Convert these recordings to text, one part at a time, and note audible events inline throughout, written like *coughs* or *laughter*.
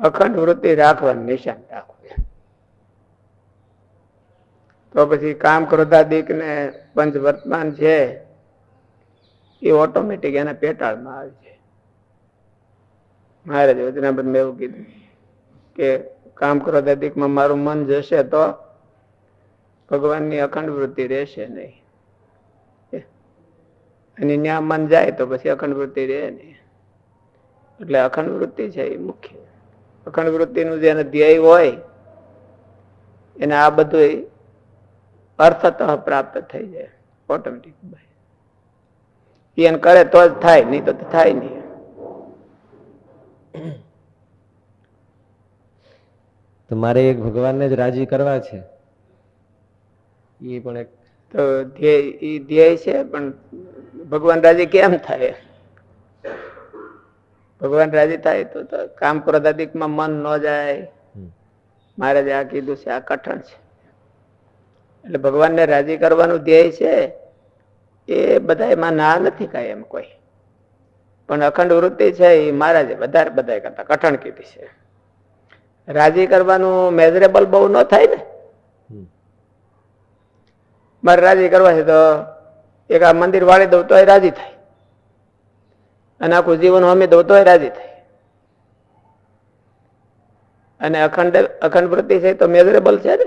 અખંડ વૃત્તિ રાખવાનું નિશાન રાખવું તો પછી કામ ક્રોધાદિક ને પંચ વર્તમાન છે, એ ઓટોમેટિક એના પેટાળમાં આવે છે. મહારાજ વચનાબંધ એવું કીધું કે કામ ક્રોધાદિકમાં મારું મન જશે તો ભગવાનની અખંડ વૃત્તિ રહેશે નહીં. અને ત્યાં મન જાય તો પછી અખંડ વૃત્તિ રહે નહીં. એટલે અખંડ વૃત્તિ છે એ મુખ્ય. અખંડ વૃત્તિનું જેને ધ્યેય હોય એને આ બધું અર્થતઃ પ્રાપ્ત થઈ જાય ઓટોમેટિક એને કરે તો જ થાય નહીં તો થાય નહીં. તો મારે એક ભગવાનને જ રાજી કરવા છે. એ પણ એક તો ધ્યેય છે પણ ભગવાન રાજી કેમ થાય? ભગવાન રાજી થાય તો તો કામ ક્રોધાદિકમાં મન ન જાય. મહારાજે આ કીધું છે આ કઠણ છે. એટલે ભગવાનને રાજી કરવાનું ધ્યેય છે એ બધા એમાં ના નથી કાંઈ એમ કોઈ. પણ અખંડ વૃત્તિ છે એ મહારાજે વધારે બધા કરતા કઠણ કીધી છે. રાજી કરવાનું મેઝરેબલ બહુ ન થાય ને? મારે રાજી કરવા છે તો એક આ મંદિર વાળી દઉં તોય રાજી થાય. અને આખું જીવન અમે દોતો રાજી થઈ. અને અખંડ અખંડ વૃત્તિ છે તો મેઝરેબલ છે ને?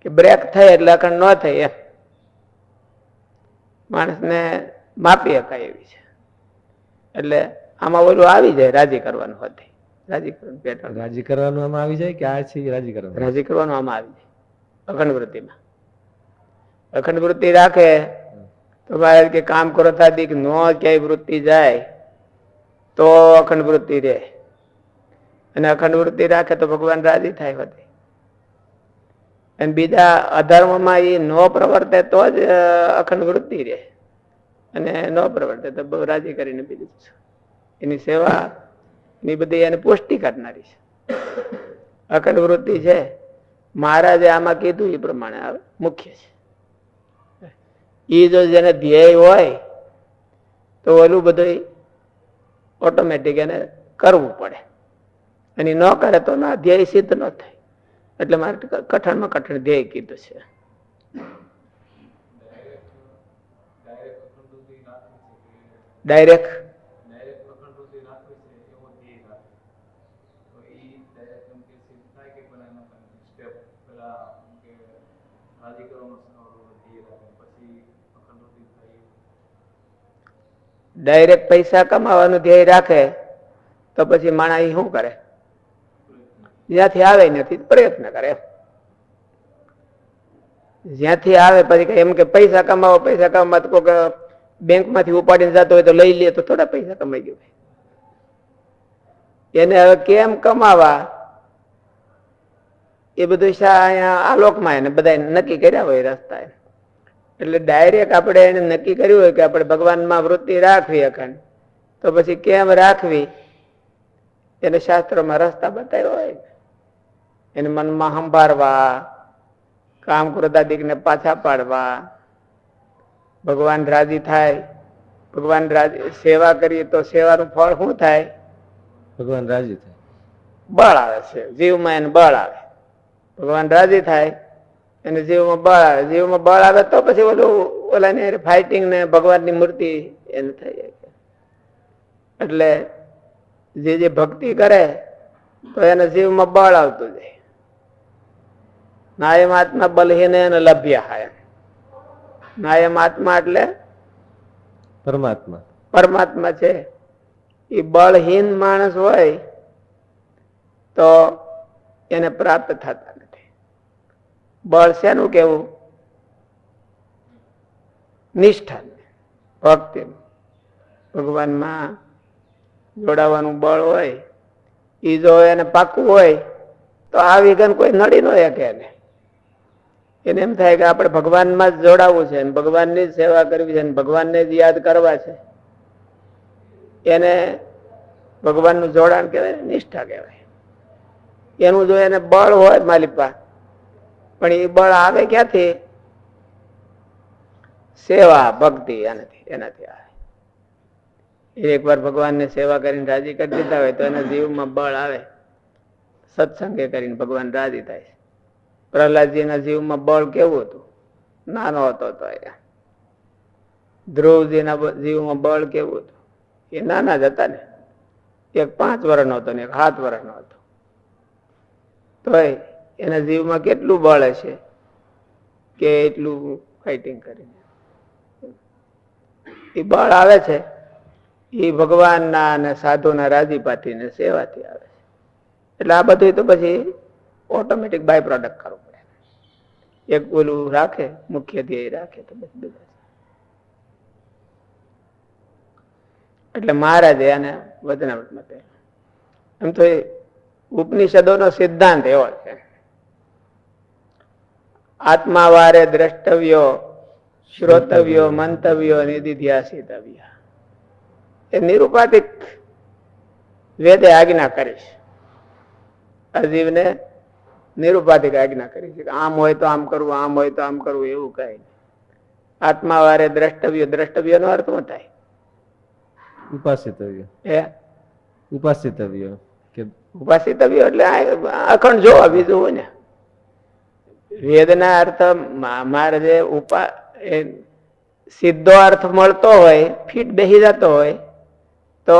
કે બ્રેક થાય એટલે અખંડ ન થાય એમ. માણસને માપી શકાય એવી છે. એટલે આમાં ઓલું આવી જાય રાજી કરવાનું હતી. રાજી કરવાનું રાજી કરવાનું આમાં આવી જાય કે આ છે રાજી કરવાનું? રાજી કરવાનું આમાં આવી જાય. અખંડ વૃત્તિમાં. અખંડ વૃત્તિ રાખે તો કે કામ કરો થાદિક નો ક્યાંય વૃત્તિ જાય, તો અખંડ વૃત્તિ રહે. અને અખંડ વૃત્તિ રાખે તો ભગવાન રાજી થાય હોતી અને બીજા અધર્મમાં એ ન પ્રવર્તે તો જ અખંડ વૃત્તિ રહે. અને નો પ્રવર્તે તો બહુ રાજી કરીને બીજું એની સેવા, એની બધી એને પુષ્ટિ કરનારી છે. અખંડ વૃત્તિ છે. મહારાજે આમાં કીધું એ પ્રમાણે આવે, મુખ્ય છે. એ જો જેને ધ્યેય હોય, તો ઓલું બધું ઓટોમેટિક એને કરવું પડે. અને ન કરે તો ના ધ્યેય સિદ્ધ ન થાય. એટલે મારે કઠણમાં કઠણ ધ્યેય કીધું છે. ડાયરેક્ટ ડાયરેક્ટ પૈસા કમાવાનું ધ્યેય રાખે, તો પછી માણસ એ શું કરે? જ્યાંથી આવે નથી પ્રયત્ન કરે. જ્યાંથી આવે પછી કઈ એમ કે પૈસા કમાવો, પૈસા કમાવા, તો કોઈક બેંકમાંથી ઉપાડીને જતો હોય તો લઈ લે, તો થોડા પૈસા કમાઈ ગયો એને હવે કેમ કમાવા? એ બધું શા અહીંયા આ લોકમાં એને બધા નક્કી કર્યા હોય રસ્તા એને. એટલે ડાયરેક્ટ આપણે એને નક્કી કર્યું હોય કે આપણે ભગવાનમાં વૃત્તિ રાખવી અખંડ. તો પછી કેમ રાખવી? એને શાસ્ત્રોમાં રસ્તા બતાવ્યો હોય. એને મનમાં સંભાળવા કામ ક્રોધાદિકને પાછા પાડવા. ભગવાન રાજી થાય ભગવાન રાજી સેવા કરીએ તો સેવાનું ફળ શું થાય? ભગવાન રાજી થાય. બળ આવે છે. જીવમાં એને બળ આવે. ભગવાન રાજી થાય અને જીવમાં બળ આવે જીવમાં બળ આવે તો પછી ઓલું ઓલાને ફાઇટિંગ ને ભગવાનની મૂર્તિ એને થઈ જાય. એટલે જે જે ભક્તિ કરે તો એને જીવમાં બળ આવતું જાય. નાયમ આત્મા બલહીન એને લભ્ય હાય. નાયમ આત્મા એટલે પરમાત્મા. પરમાત્મા છે. એ બળહીન માણસ હોય તો એને પ્રાપ્ત થતા બળ શેનું કેવું નિષ્ઠા ભક્તિ ભગવાનમાં જોડાવાનું બળ હોય એ જો એને પાકું હોય, તો આ વિઘન કોઈ નડી ન શકે એને. એને એમ થાય કે આપણે ભગવાનમાં જ જોડાવવું છે ભગવાનની જ સેવા કરવી છે ભગવાનને જ યાદ કરવા છે. એને ભગવાનનું જોડાણ કહેવાય નિષ્ઠા કહેવાય. એનું જો એને બળ હોય માલિપા પણ એ બળ આવે ક્યાંથી? સેવા, ભક્તિ એનાથી એનાથી આવે. એકવાર ભગવાનને સેવા કરીને રાજી કરી દીધા હોય તો એના જીવમાં બળ આવે. સત્સંગે કરીને ભગવાન રાજી થાય પ્રહલાદજીના જીવમાં બળ કેવું હતું? નાનો હતો તો ધ્રુવજીના જીવમાં બળ કેવું હતું? એ નાના જ હતા ને. એક પાંચ વર્ષનો હતો ને એક સાત વર્ષનો હતો. તોય એના જીવમાં કેટલું બળ હશે કે એટલું ફાઇટિંગ કરીને એ બળ આવે છે, એ ભગવાનના અને સાધુના રાજીપાથી ને સેવાથી આવે છે. એટલે આ બધું તો પછી ઓટોમેટિક બાય પ્રોડક્ટ કરવું પડે. એક ઓલું રાખે, મુખ્ય ધ્યેય રાખે તો બસ બધા એટલે મહારાજે આને વચનામૃતમાં કહ્યું. એમ તો ઉપનિષદોનો સિદ્ધાંત એવો છે. આત્માવારે દ્રષ્ટવ્યો શ્રોતવ્યો મંતવ્યો નિધિધ્યાસિતવ્ય. એ નિરૂપાધિક વેદે આજ્ઞા કરીશ અજીવને નિરુપાધિક આજ્ઞા કરી છે આમ હોય તો આમ કરવું આમ હોય તો આમ કરવું એવું કઈ નહીં. આત્માવારે દ્રષ્ટવ્ય નો અર્થ શું થાય? ઉપાસિતવ્ય. એ ઉપાસિતવ્ય. કે ઉપાસિતવ્ય એટલે અખંડ જોવા બીજું હોય ને. વેદના અર્થ મારે જે ઉપા સીધો અર્થ મળતો હોય ફીટ બેસી જતો હોય તો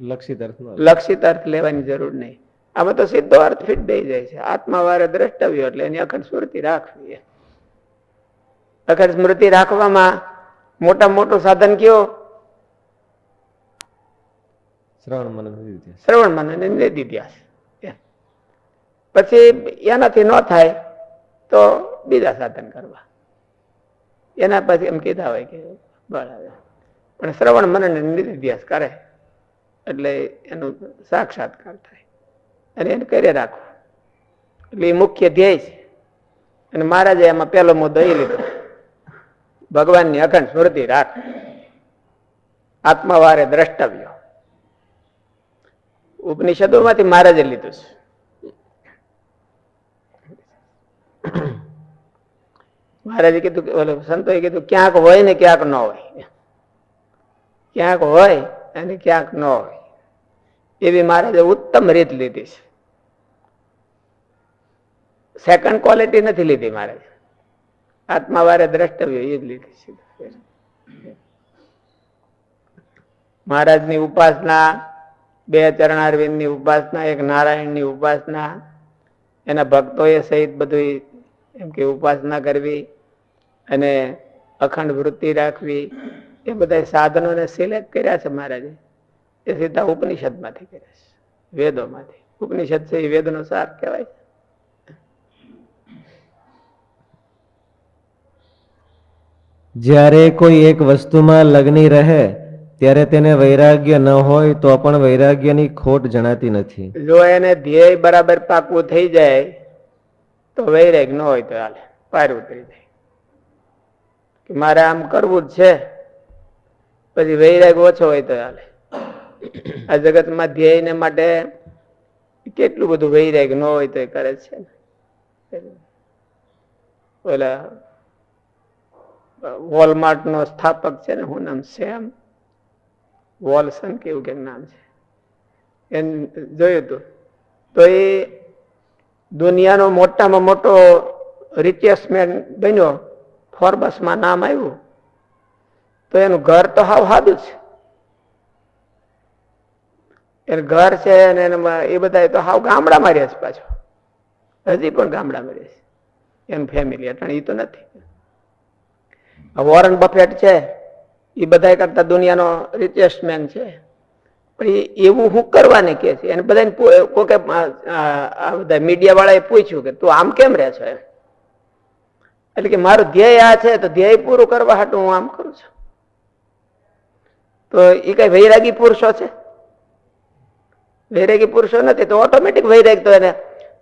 લક્ષિત અર્થ લક્ષિત અર્થ લેવાની જરૂર નહીં. આમાં તો સીધો અર્થ ફીટ બેસી જાય છે. આત્મા વારે દ્રષ્ટવ્યો એટલે એની અખંડ સ્મૃતિ રાખવી. અખંડ સ્મૃતિ રાખવામાં મોટા મોટું સાધન કયો? શ્રવણ મનન શ્રવણ મનન નિધિધ્યાસ પછી એનાથી ન થાય. તો બીજા સાધન કરવા. એના પછી એમ કીધા હોય કે બળ આવે. પણ શ્રવણ મનન નિધિધ્યાસ કરે. એટલે એનું સાક્ષાત્કાર થાય. અને એને કરી રાખવું એટલે એ મુખ્ય ધ્યેય છે. અને મહારાજે એમાં પહેલો મુદ્દો એ લીધો. ભગવાનની અખંડ સ્મૃતિ રાખ. આત્માવારે દ્રષ્ટવ્ય. ઉપનિષદોમાંથી મહારાજે લીધું છે. *clears throat* મહારાજે કીધું કે, ઓલો સંતોએ કીધું, ક્યાંક હોય ને ક્યાંક ન હોય. ક્યાંક હોય અને ક્યાંક ન હોય. એવી મહારાજે ઉત્તમ રીત લીધી છે. સેકન્ડ ક્વોલિટી નથી લીધી મહારાજ. આત્માવારે દ્રષ્ટવ્ય એ જ લીધી છે. મહારાજની ઉપાસના, બે ચરણારવિંદની ઉપાસના, એક નારાયણની ઉપાસના, એના ભક્તોએ સહિત બધું એમ કે ઉપાસના કરવી અને અખંડ વૃત્તિ રાખવી એ બધા સાધનોને સિલેક્ટ કર્યા છે મહારાજે. એ સીધા ઉપનિષદમાંથી કર્યા છે વેદોમાંથી. ઉપનિષદ છે એ વેદનો સાર કહેવાય. જ્યારે કોઈ એક વસ્તુમાં લગ્ની રહે ત્યારે તેને વૈરાગ્ય ન હોય તો પણ વૈરાગ્યની ખોટ જણાતી નથી. જો એને ધ્યેય બરાબર પાકવું થઈ જાય તો વૈરાગ ન હોય તો હાલે, પાર ઉતરી જાય. કે મારે આમ કરવું જ છે, પછી વૈરાગ ઓછો હોય તો હાલે. આ જગતમાં ધ્યેયને માટે કેટલું બધું વૈરાગ ન હોય તો એ કરે છે ઓલા વોલમાર્ટ નો સ્થાપક છે ને, હું નામ સેમ વોલસન કેવું કે નામ છે. એને જોયું હતું તો એ દુનિયાનો મોટામાં મોટો રિચેસમેન બન્યો, ફોર્બસમાં નામ આવ્યું. તો એનું ઘર તો હાવ સાદું છે. એનું ઘર છે અને એનામાં એ બધા તો હાવ ગામડામાં રહે છે પાછો. હજી પણ ગામડામાં રહે છે. એનું ફેમિલી અટાણે એ તો નથી. વોરન બફેટ છે એ બધા કરતા દુનિયાનો રિચેસ્ટમેન છે. પણ એવું હું કરવાને કે છે. એને બધાને કોકે બધા મીડિયા વાળાએ પૂછ્યું કે તું આમ કેમ રહે છો એમ? એટલે કે મારું ધ્યેય આ છે, તો ધ્યેય પૂરું કરવા હાટું હું આમ કરું છું. તો એ કઈ વૈરાગી પુરુષો છે? વૈરાગી પુરુષો નથી, તો ઓટોમેટિક વૈરાગ તો એને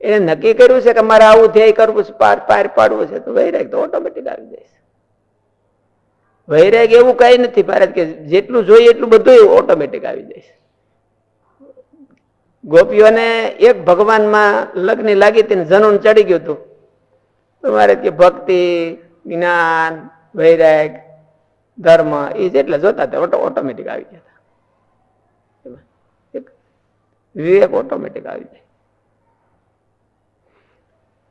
એને નક્કી કર્યું છે કે મારે આવું ધ્યેય કરવું છે, પાર પાર પાડવું છે, તો વૈરાગ તો ઓટોમેટિક આવી જાય છે. વૈરાગ એવું કઈ નથી, ભારત કે જેટલું જોઈએ એટલું બધું ઓટોમેટિક આવી જાય ગોપીઓને એક ભગવાનમાં લગ્ન લાગી તેને જનુન ચડી ગયું હતું. તમારે કે ભક્તિ, જ્ઞાન, વૈરાગ, ધર્મ, એ જેટલા જોતા હતા ઓટોમેટિક આવી ગયા હતા. વિવેક ઓટોમેટિક આવી જાય.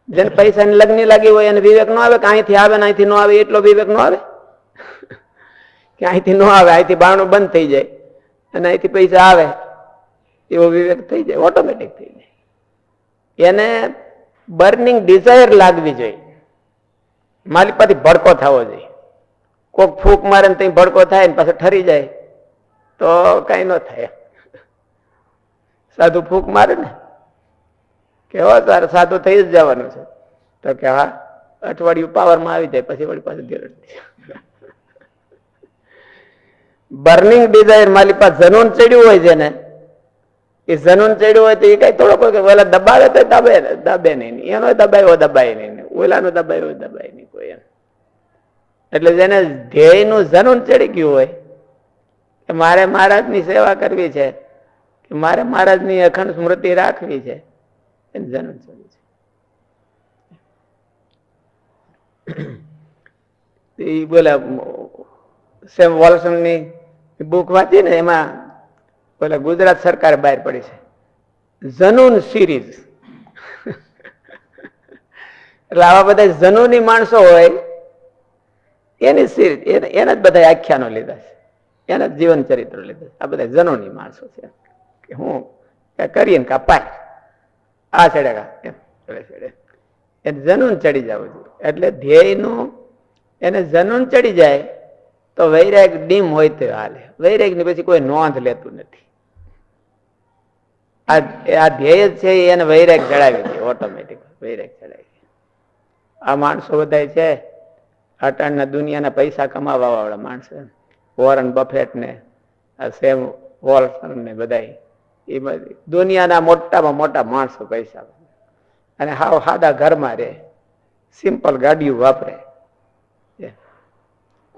જેને પૈસાની લગ્ન લાગી હોય એને વિવેક નો આવે કે અહીંથી આવે ને અહીંથી નો આવે, એટલો વિવેક નો આવે? કે અહીંથી નો આવે, અહીંથી બારણું બંધ થઈ જાય અને અહીંથી પૈસા આવે. એવો વિવેક થઈ જાય ઓટોમેટિક થઈ જાય. એને બર્નિંગ ડિઝાયર લાગવી જોઈએ. માલિક પાછી ભડકો થવો જોઈએ. કોક ફૂંક મારે ને ત્યાં ભડકો થાય ને પાછો ઠરી જાય, તો કઈ ન થાય. સાધુ ફૂંક મારે ને? કેવો તારે સાધુ થઈ જ જવાનું છે. તો કે હા, અઠવાડિયું પાવરમાં આવી જાય, પછી વળી પાછું ધીરજ બર્નિંગ ડિઝાયર મારી પાસે જનૂન ચડ્યું હોય છે ને એ જનૂન ચડ્યું હોય તો એ કઈ થોડો કોઈ ઓલા દબાવે તો દબે દબે નહીં. એનો દબાયો દબાય નહીં. ઓલાનો દબાયો દબાય નહીં કોઈ એમ. એટલે જેને ધ્યેયનું જનૂન ચડી ગયું હોય, કે મારે મહારાજની સેવા કરવી છે, કે મારે મહારાજની અખંડ સ્મૃતિ રાખવી છે, એને જનૂન ચડ્યું છે. એ બોલા, સેમ વોલ્સનની બુક વાંચી ને એમાં પેલા ગુજરાત સરકાર બહાર પડી છે. જનૂન સિરીઝ. એટલે આવા બધા જનૂની માણસો હોય, એની સિરીઝ, એના જ બધા આખ્યાનો લીધા છે. એના જ જીવન ચરિત્રો લીધા આ બધા જનૂની માણસો છે. કે હું કરીએ ને કા પાય. આ છેડે કા છેડે એને જનૂન ચડી જવું જોઈએ. એટલે ધ્યેયનું, એને જનૂન ચડી જાય, તો વૈરાગ ડીમ હોય તે હાલે. વૈરાગની પછી કોઈ નોંધ લેતું નથી. આ આ ધ્યેય છે, એને વૈરાગ ચડાવી દે ઓટોમેટિક વૈરાગ ચડાવી આ માણસો બધા છે, અટાણના દુનિયાના પૈસા કમાવા વાળા માણસો. વોરન બફેટ ને, આ સેમ વોલ્સન ને બધા એ દુનિયાના મોટામાં મોટા માણસો પૈસા અને હાવ સાદા ઘરમાં રહે. સિમ્પલ ગાડીઓ વાપરે.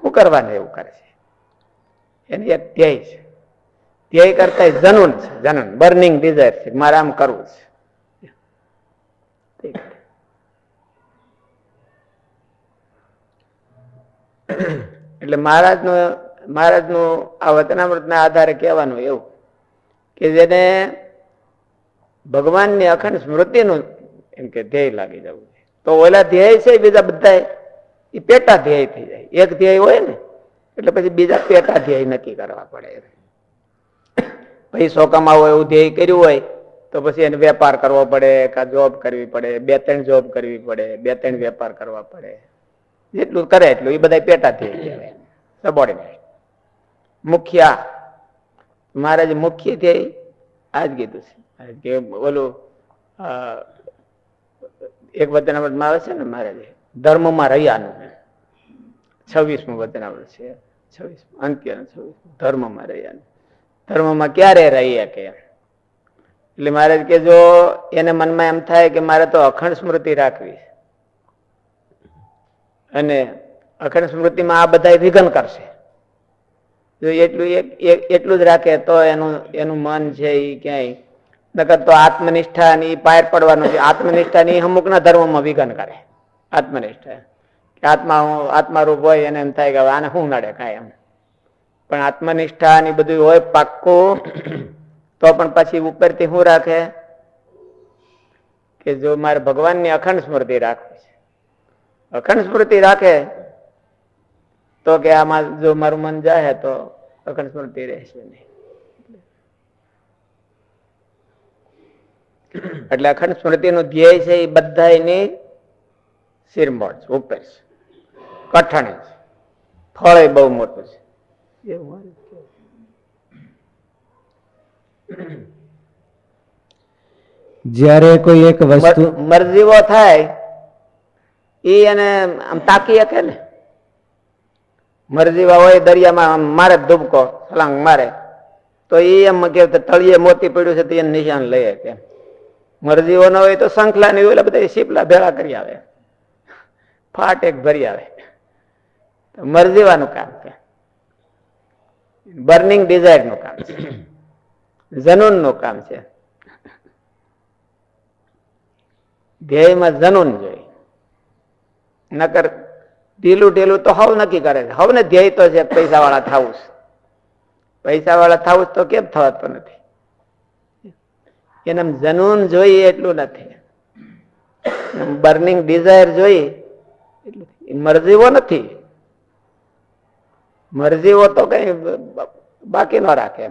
શું કરવાને એવું કરે છે? એની એક ધ્યેય છે. ધ્યેય કરતા જનુન છે જનુન. બર્નિંગ ડિઝાયર છે. મારે આમ કરવું છે. એટલે મહારાજનો મહારાજનું આ વતનામૃતના આધારે કહેવાનું એવું કે જેને ભગવાનની અખંડ સ્મૃતિનું એમ કે ધ્યેય લાગી જવું છે. તો ઓલા ધ્યેય છે બીજા બધા એ પેટા ધ્યેય થઈ જાય. એક ધ્યેય હોય ને એટલે પછી બીજા પેટા ધ્યેય નક્કી કરવા પડે. પૈસો કમાવો એવું ધ્યેય કર્યું હોય, તો પછી એને વેપાર કરવો પડે કા જોબ કરવી પડે, બે ત્રણ જોબ કરવી પડે, બે ત્રણ વેપાર કરવા પડે. જેટલું કરે એટલું, એ બધા પેટા ધ્યેય કહેવાય. સબોર્ડિનેટ મુખ્ય મહારાજ, મુખ્ય ધ્યેય આ કીધું છે. ઓલું એક વચનામૃતમાં આવે છે ને મહારાજે, ધર્મમાં રહ્યાનું છવ્વીસમું વચનામૃત છે. છવ્વીસ અંત્ય છવ્વીસ ધર્મમાં રહ્યાનું ધર્મમાં ક્યારે રહી શકે? એટલે મહારાજ કે જો એને મનમાં એમ થાય કે મારે તો અખંડ સ્મૃતિ રાખવી અને અખંડ સ્મૃતિમાં આ બધા વિઘન કરશે. જો એટલું એટલું જ રાખે તો એનું એનું મન છે એ ક્યાંય, નકર તો આત્મનિષ્ઠા ની પાયર પડવાનું છે. આત્મનિષ્ઠા ની અમુકના ધર્મમાં વિઘન કરે. આત્મનિષ્ઠા. કે આત્મા આત્મારૂપ હોય એને એમ થાય કે આને શું નડે કાંઈ એમ. પણ આત્મનિષ્ઠા ને બધું હોય પાક્કું, તો પણ પછી ઉપરથી શું રાખે? કે જો મારે ભગવાનની અખંડ સ્મૃતિ રાખવી છે. અખંડ સ્મૃતિ રાખે, તો કે આમાં જો મારું મન જાય તો અખંડ સ્મૃતિ રહેશે નહીં. એટલે અખંડ સ્મૃતિનું ધ્યેય છે એ બધાની શિરમોડ છે, ઉપર છે, કઠણ છે, ફળ એ બહુ મોટું છે. એવું *coughs* જ્યારે કોઈ એક વસ્તુ મરજીવો થાય એ એને આમ તાકી શકે ને? મરજીવા હોય દરિયામાં મારે ધૂબકો છલાંગ મારે. તો એ એમ કે તળિયે મોતી પડ્યું છે તો એને નિશાન લઈએ કે. મરજીઓ ન હોય તો શંખલા નહીં એટલે બધા શીપલા ભેળા કરી આવે. ફાટ એક ભરી આવે. મરજીવાનું કામ છે બર્નિંગ ડિઝાયરનું કામ છે. *coughs* જનૂનનું કામ છે. ધ્યેયમાં જનૂન જોઈ. નકર ઢીલું ઢીલું તો હવ નક્કી કરે છે. હવને ધ્યેય તો છે પૈસા વાળા થવું પૈસા વાળા થવું તો કેમ થવાતું નથી? એને જનૂન જોઈએ એટલું નથી. બર્નિંગ ડિઝાયર જોઈએ એટલું નથી. મરજીવો નથી તો કઈ બાકી ન રાખે